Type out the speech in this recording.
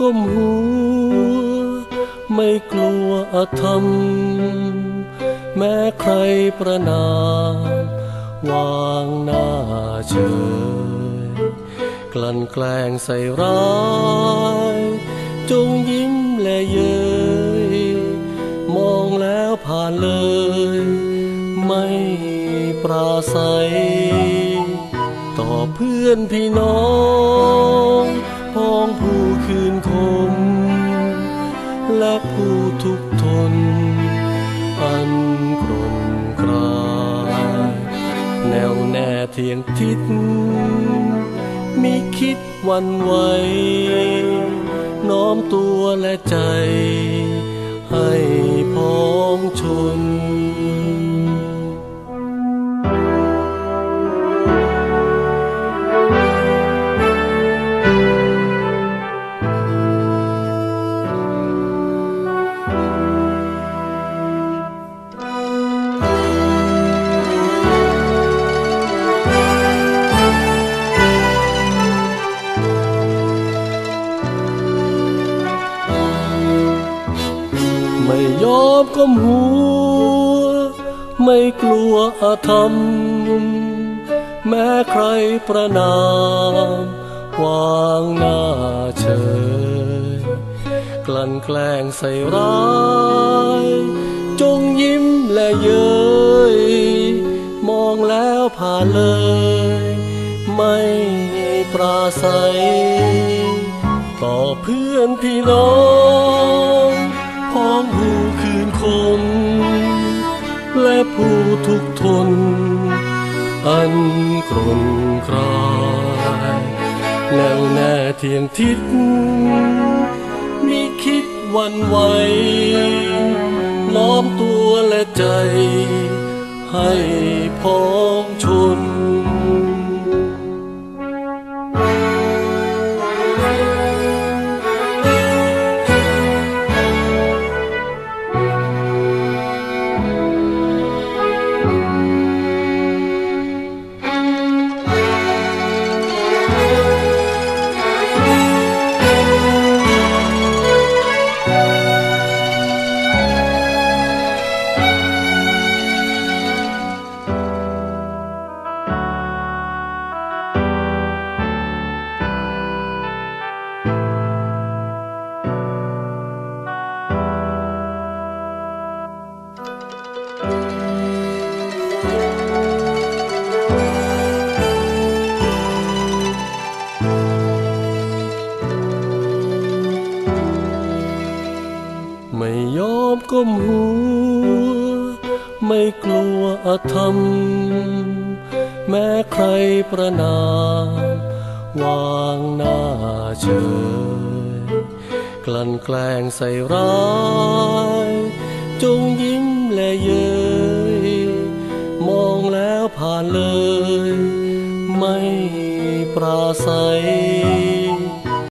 ก้มหัว ไม่กลัวอาธรรม แม้ใครประนาม วางหน้าเฉย กลั่นแกล้งใส่ร้าย จงยิ้มและเย้ยมองแล้วผ่านเลย ไม่ปราศัย ต่อเพื่อนพี่น้องพ้องผู้ และผู้ทุกทน อันกรนกรายแนวแน่เทียงทิศมิคิดวันไหว น้อมตัวและใจ ให้พ้องชน ยอมก้มหัว ไม่กลัวอาธรรม แม้ใครประนามวางหน้าเฉย กลั่นแกล้งใส่ร้าย จงยิ้มและเย้ย มองแล้วผ่านเลย ไม่ปราศัย ต่อเพื่อนพี่น้อง พ้องผู้คืนคม และผู้ทุกทน อันกรนกรายแนวแน่เทียงทิศมิคิดวันไหวน้อมตัวและใจให้พ้องชน มก้มหัว ไม่กลัวอาธรรม แม้ใครประนามวางหน้าเฉย กลั่นแกล้งใส่ร้าย จงยิ้มและเย้ยมองแล้วผ่านเลย ไม่ปราศัย